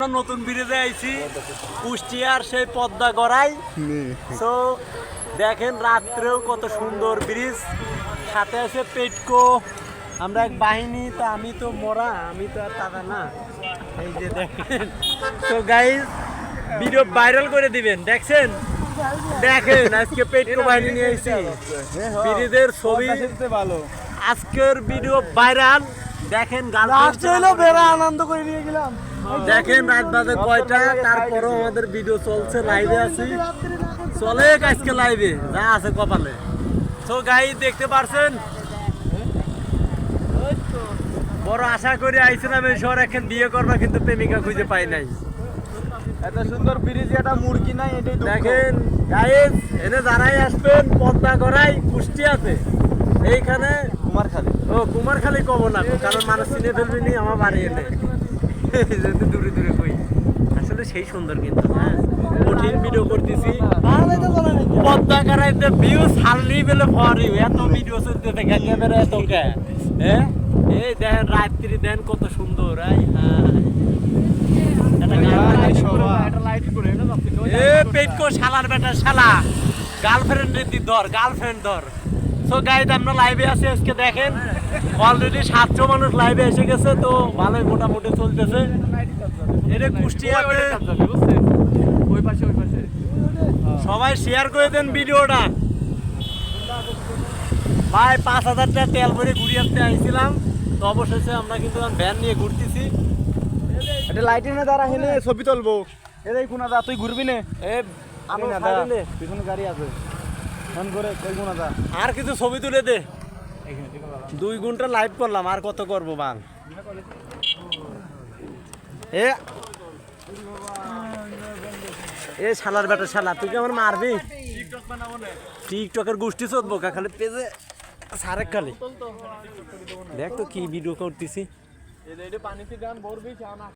নতুন ব্রিজে আইছি কুষ্টিয়ার সেই পদ্মা গড়াই। তো দেখেন রাত্রেও কত সুন্দর ব্রিজ। সাথে আছে পেটকো। আমরা এক বাহিনী তো আমি তো মরা আমি তো আর দাদা না। এই যে দেখেন। তো গাইজ ভিডিও ভাইরাল করে দিবেন দেখছেন? দেখেন আজকে পেটকো বাহিনী নিয়ে আইছি। ব্রিজের ছবি ভালো। আজকের ভিডিও ভাইরাল দেখেন লাস্টে বেড়া আনন্দ করে নিয়ে গেলাম। দেখেন রাত বাজে কয়টা তারপরও আমাদের ভিডিও চলছে লাইভে আছি। চলে আজকে লাইভে যা আছে কপালে। তো গাই দেখতে পারছেন? বড় আশা করে আইছিলাম এই শহর এখন বিয়ে করবা কিন্তু প্রেমিকা খুঁজে পাই নাই। এত সুন্দর ব্রিজ একটা মুরগি নাই এটাই দেখেন গাইস এনে যারাই আসবেন পদ্মা করাই কুষ্টিয়াতে। এইখানে না কারণ মানুষ চিনে ফেলবি নি আমার বাড়ি যেহেতু দূরে দূরে কই। আসলে সেই সুন্দর কিন্তু হ্যাঁ? কঠিন ভিডিও করতেছি। পদ্মা কারাইতে হারলি বেলে ফরি এত ভিডিও চলতে দেখা ক্যামেরা এত কে হ্যাঁ এই দেখেন রাত্রি দেন কত সুন্দর আই গান এ পেটকো শালার বেটা শালা। গার্লফ্রেন্ড ধর গার্লফ্রেন্ড ধর। সো গাইড আমরা লাইভে আছি আজকে দেখেন। অলরেডি সাতশো মানুষ লাইভে এসে গেছে তো ভালোই মোটামুটি চলতেছে। এটা কুষ্টিয়াতে সবাই শেয়ার করে দেন ভিডিওটা। ভাই পাঁচ হাজার টাকা তেল ভরে ঘুরিয়ে আসতে আইছিলাম। তো অবশেষে আমরা কিন্তু ভ্যান নিয়ে ঘুরতেছি। এটা লাইটিং না দ্বারা হেনে ছবি তুলবো। এটাই কোনা দা তুই ঘুরবি নে? এ আমি না দা পিছনে গাড়ি আছে। ফোন করে কই কোনা দা আর কিছু ছবি তুলে দে। দুই ঘণ্টা লাইভ করলাম, আর কত করব বাং এ শালার বেটা শালা, তুই কি আমার মারবি? টিকটকের গোষ্ঠী চোদ্দ কা, খালি পেজে সারেক খালি। দেখ তো কি ভিডিও করতেছি।